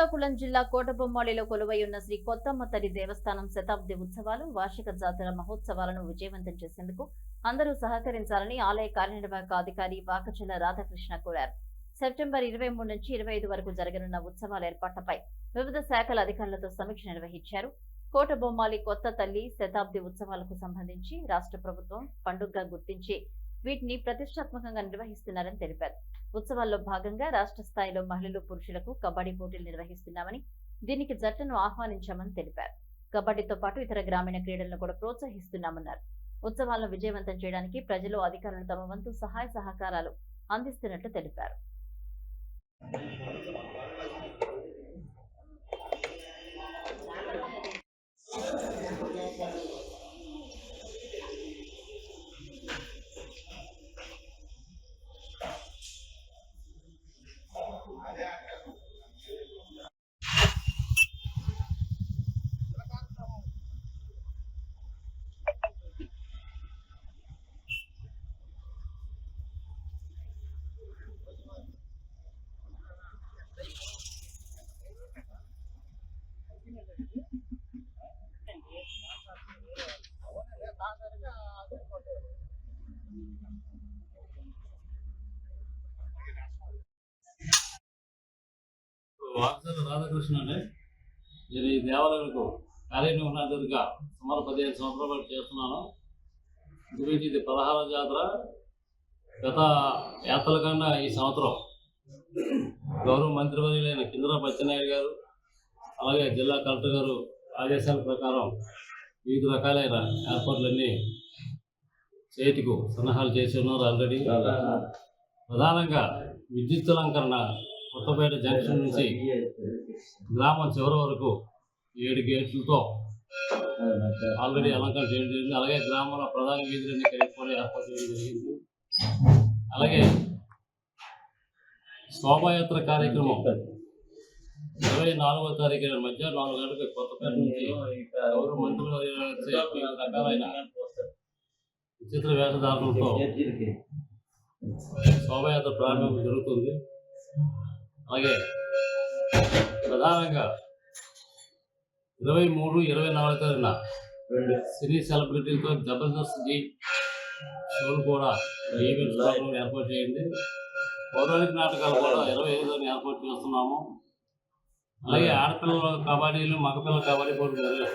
శ్రీకాకుళం జిల్లా కోటబొమ్మాళిలో కొలువై ఉన్న శ్రీ కొత్తమ్మ తల్లి దేవస్థానం శతాబ్ది ఉత్సవాలు వార్షిక జాతర మహోత్సవాలను విజయవంతం చేసేందుకు అందరూ సహకరించాలని ఆలయ కార్యనిర్వాహక అధికారి వాకచల రాధాకృష్ణ కోరారు. సెప్టెంబర్ ఇరవై మూడు నుంచి ఇరవై ఐదు వరకు జరగనున్న ఉత్సవాల ఏర్పాట్లపై వివిధ శాఖల అధికారులతో సమీక్ష నిర్వహించారు. కోటబొమ్మాలి కొత్త తల్లి శతాబ్ది ఉత్సవాలకు సంబంధించి రాష్ట్ర ప్రభుత్వం పండుగగా గుర్తించి వీటిని ప్రతిష్టాత్మకంగా నిర్వహిస్తున్నారని తెలిపారు. ఉత్సవాల్లో భాగంగా రాష్ట్ర స్థాయిలో మహిళలు పురుషులకు కబడ్డీ పోటీలు నిర్వహిస్తున్నామని దీనికి జట్లను ఆహ్వానించామని తెలిపారు. కబడ్డీతో పాటు ఇతర గ్రామీణ క్రీడలను కూడా ప్రోత్సహిస్తున్నామన్నారు. ఉత్సవాలను విజయవంతం చేయడానికి ప్రజలు అధికారులు తమ వంతు సహాయ సహకారాలు అందిస్తున్నట్లు తెలిపారు. వారసల రాధాకృష్ణ అండి. నేను ఈ దేవాలయాలకు కార్యనిర్వహణాధికారిగా సుమారు పదిహేను సంవత్సరాల పాటు చేస్తున్నాను. గురించి ఇది పదహార జాతర. గత యాత్రల కన్నా ఈ సంవత్సరం గౌరవ మంత్రివర్యులైన కిందర బచ్చెన్నాయుడు గారు అలాగే జిల్లా కలెక్టర్ గారు ఆదేశాల ప్రకారం వివిధ రకాలైన ఏర్పాట్లన్నీ చేతికు సన్నాహాలు చేసి ఉన్నారు ఆల్రెడీ ప్రధానంగా విద్యుత్ అలంకరణ కొత్తపేట జంక్షన్ నుంచి గ్రామం చివరి వరకు ఏడు గేట్లతో ఆల్రెడీ అలంకరణ చేయడం జరిగింది. అలాగే గ్రామంలో ప్రధాన వీధులన్నీ కలిపి ఏర్పాటు చేయడం జరిగింది. అలాగే శోభాయాత్ర కార్యక్రమం ఇరవై నాలుగో తారీఖు మధ్య నాలుగు గంటలకు కొత్తపేట నుంచి గౌరవ మంత్రులు రకాలైన విచిత్ర వేషధారణలతో శోభాయాత్ర ప్రారంభం జరుగుతుంది. అలాగే ప్రధానంగా ఇరవై మూడు ఇరవై నాలుగు తారీఖున సినీ సెలబ్రిటీలతో జబర్దస్త్ జీ షోలు కూడా ప్రోగ్రాం ఏర్పాటు చేయండి. పౌరాణిక నాటకాలు కూడా ఇరవై ఐదుని ఏర్పాటు చేస్తున్నాము. అలాగే ఆడపిల్లల కబడ్డీలు మగపిల్లల కబడ్డీ నిర్వహిస్తున్నాము.